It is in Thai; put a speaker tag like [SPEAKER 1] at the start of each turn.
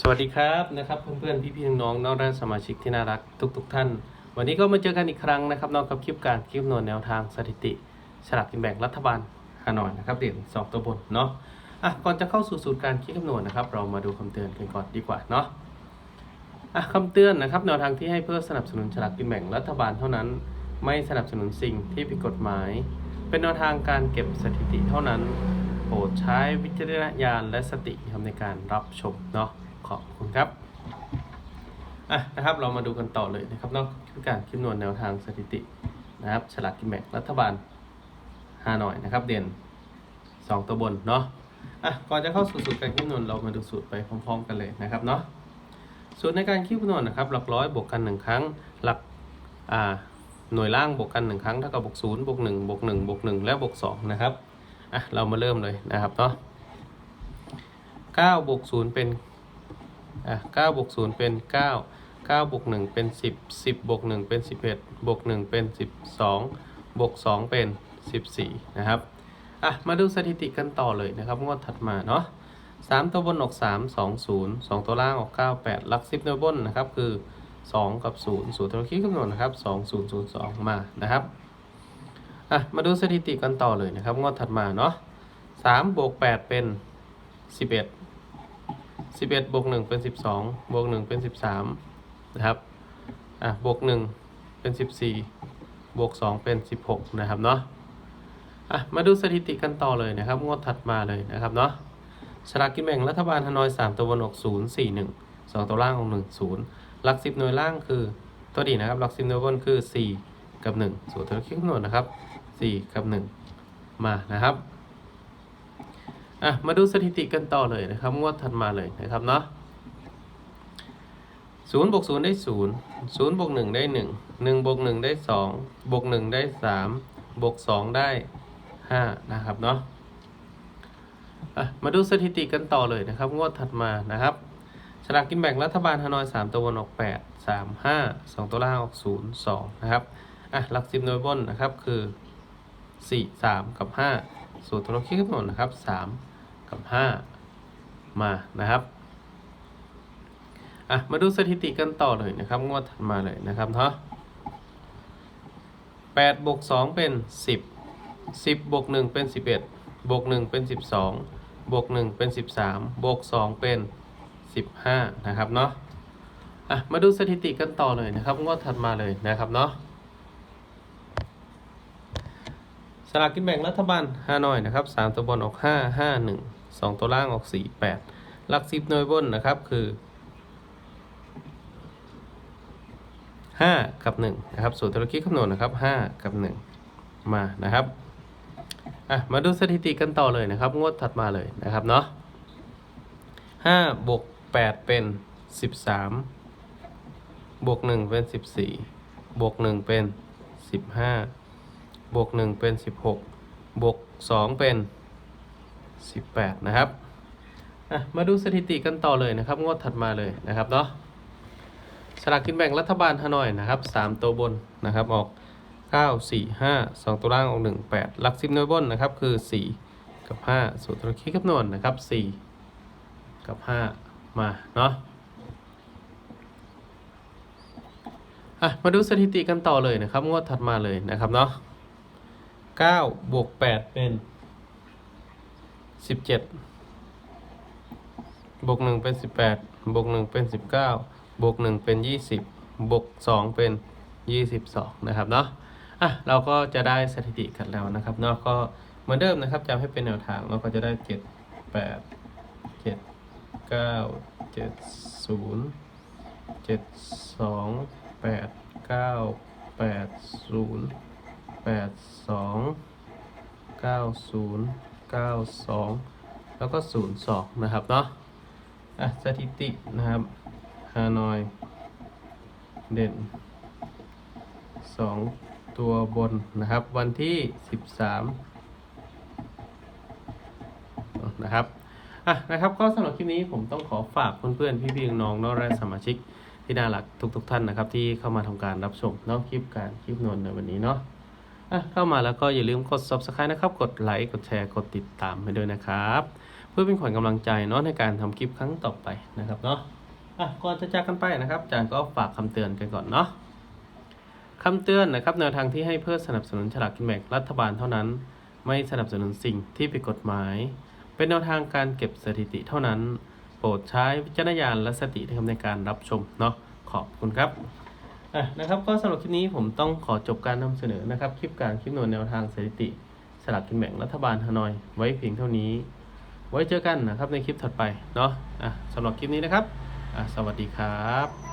[SPEAKER 1] สวัสดีครับนะครับเพื่อนๆพี่ๆน้องๆน้องและสมาชิกที่น่ารักทุกๆท่าน วันนี้ก็มาเจอกันอีกครั้งนะครับน้องกับคลิปการคลิปนวลแนวทางสถิติฉลากกินแบ่งรัฐบาลฮานอยนะครับเด่นสองตัวบนเนาะอะก่อนจะเข้าสู่สูตรการคิดคำนวณนะครับ เรามาดูคำเตือนกันก่อนดีกว่าเนาะอะคำเตือนนะครับแนวทางที่ให้เพื่อสนับสนุนฉลากกินแบ่งรัฐบาลเท่านั้น ไม่สนับสนุนสิ่งที่ผิดกฎหมาย เป็นแนวทางการเก็บสถิติเท่านั้นโปรดใช้วิจารณญาณและสติทำในการรับชมเนาะ ขอบคุณครับอะนะครับเรามาดูกันต่อเลยนะครับเนอกคือการคำนวณแนวทางสถิตินะครับฉลากกินแบ่งรัฐบาลฮานอยนะครับ เด่น 2 ตัวบนเนาะอะก่อนจะเข้าสู่สูตรการคำนวณเรามาดูสูตรไปพร้อม ๆ กันเลยนะครับเนาะสูตรในการคิดคำนวณนะครับ หลักร้อยบวกกัน 1 ครั้ง หลักอ่าหน่วยล่างบวกกัน 1 ครั้งเท่ากับบวก0บวก1บวก1บวก1และบวก2นะครับอะเรามาเริ่มเลยนะครับเนาะ9บวก0เป็น อะ9บวก0เป็น 9 9บวก1เป็น 10 10บวก1เป็น 11บวก1เป็น 12บวก2เป็น 14 นะครับ อะ มาดูสถิติกันต่อเลยนะครับงวดถัดมาเนาะ3 ตัวบนออก 3 2 0 2 ตัวล่างออก 9 8หลัก 10 ตัวบนนะครับคือ 2 กับ0สูตรเราคิดคำนวณนะครับ 2 0 0 2 มานะครับอะมาดูสถิติกันต่อเลยนะครับงวดถัดมาเนาะสามบวกแปดเป็นสิบเอ็ด สิบเอ็ดบวกหนึ่งเป็นสิบสองบวกหนึ่งเป็นสิบสามนะครับอะบวกหนึ่งเป็นสิบสี่บวกสองเป็นสิบหกนะครับเนาะอะมาดูสถิติกันต่อเลยนะครับ งวดถัดมาเลยนะครับเนาะสลากกินแบ่งรัฐบาลฮานอยสามตัวบนออกศูนย์สี่หนึ่งสองตัวล่างของหนึ่งศูนย์หลักสิบหน่วยล่างคือตัวดีนะครับ หลักสิบหน่วยบนคือสี่กับหนึ่งสูตรเราคิดคำนวณนะครับสี่กับหนึ่งมานะครับ อะมาดูสถิติกันต่อเลยนะครับ งวดถัดมาเลยนะครับเนาะศูนย์บวกศูนย์ได้ศูนย์ศูนย์บวกหนึ่งได้หนึ่งหนึ่งบวกหนึ่งได้สองบวกหนึ่งได้สามบวกสองได้ห้านะครับเนาะอะมาดูสถิติกันต่อเลยนะครับ งวดถัดมานะครับฉลากกินแบ่งรัฐบาลฮานอยสามตัวบนออกแปดสามห้าสองตัวล่างออกศูนย์สองนะครับ อะ หลักสิบหน่วยบนนะครับ คือสี่สามกับห้า สูตรเราคิดคำนวณนะครับสามกับห้ามานะครับอะมาดูสถิติกันต่อเลยนะครับ งวดถัดมาเลยนะครับเนาะแปดบวกสองเป็นสิบสิบบวกหนึ่งเป็นสิบเอ็ดบวกหนึ่งเป็นสิบสองบวกหนึ่งเป็นสิบสามบวกสองเป็นสิบห้านะครับเนาะอะมาดูสถิติกันต่อเลยนะครับ งวดถัดมาเลยนะครับเนาะ สลากกินแบ่งรัฐบาลฮานอยนะครับสามตัวบนออกห้าห้าหนึ่งสองตัวล่างออกสี่แปดหลักสิบหน่วยบนนะครับคือห้ากับหนึ่งนะครับสูตรธุรกิจคำนวณนะครับห้ากับหนึ่งมานะครับอะมาดูสถิติกันต่อเลยนะครับ งวดถัดมาเลยนะครับเนาะห้าบวกแปดเป็นสิบสามบวกหนึ่งเป็นสิบสี่บวกหนึ่งเป็นสิบห้า บวก 1 เป็น 16 บวก 2 เป็น 18 นะครับ มาดูสถิติกันต่อเลยนะครับ งวดถัดมาเลยนะครับเนาะสลากกินแบ่งรัฐบาลฮานอยนะครับ 3 ตัวบนนะครับออก 9 4 5 2 ตัวล่างออก 1 8 หลัก10หน่วยบนนะครับคือ 4 กับ 5 สูตรธุรคิดคำนวณนะครับ 4 กับ 5 มาเนาะมาดูสถิติกันต่อเลยนะครับ งวดถัดมาเลยนะครับเนาะ เก้าบวกแปดเป็นสิบเจ็ดบวกหนึ่งเป็นสิบแปดบวกหนึ่งเป็นสิบเก้าบวกหนึ่งเป็นยี่สิบบวกสองเป็นยี่สิบสองนะครับเนาะอะเราก็จะได้สถิติกันแล้วนะครับเนาะก็เหมือนเดิมนะครับจำให้เป็นแนวทางเราก็จะได้เจ็ดแปดเจ็ดเก้าเจ็ดศูนย์เจ็ดสองแปดเก้าแปดศูนย์ แปดสองเก้าศูนย์เก้าสองแล้วก็ศูนย์สองนะครับเนาะอะสถิตินะครับฮานอย เด่นสองตัวบนนะครับ วันที่สิบสามนะครับอะนะครับก็สำหรับคลิปนี้ผมต้องขอฝากเพื่อนๆพี่ๆน้องๆน้องและสมาชิกที่น่ารักทุกๆท่านนะครับ ที่เข้ามาทำการรับชมเนอกคลิปการคลิปนวลในวันนี้เนาะ เข้ามาแล้วก็อย่าลืมกด subscribe นะครับ กดไลค์ กดแชร์ กดติดตามไปด้วยนะครับ เพื่อเป็นขวัญกำลังใจเนาะในการทำคลิปครั้งต่อไปนะครับเนาะอะก่อนจะจากกันไปนะครับอาจารย์ก็ฝากคำเตือนกันก่อนเนาะคำเตือนนะครับแนวทางที่ให้เพื่อสนับสนุนฉลากกินแบ่งรัฐบาลเท่านั้น ไม่สนับสนุนสิ่งที่ผิดกฎหมาย เป็นแนวทางการเก็บสถิติเท่านั้น โปรดใช้วิจารณญาณและสติในการรับชมเนาะขอบคุณครับ อะนะครับก็สำหรับคลิปนี้ผมต้องขอจบการนำเสนอนะครับ คลิปการคลิปนวยแนวทางสถิติ สลากกินแบ่งรัฐบาลฮานอย ไว้เพียงเท่านี้ ไว้เจอกันนะครับในคลิปถัดไปเนาะอะสำหรับคลิปนี้นะครับอะสวัสดีครับ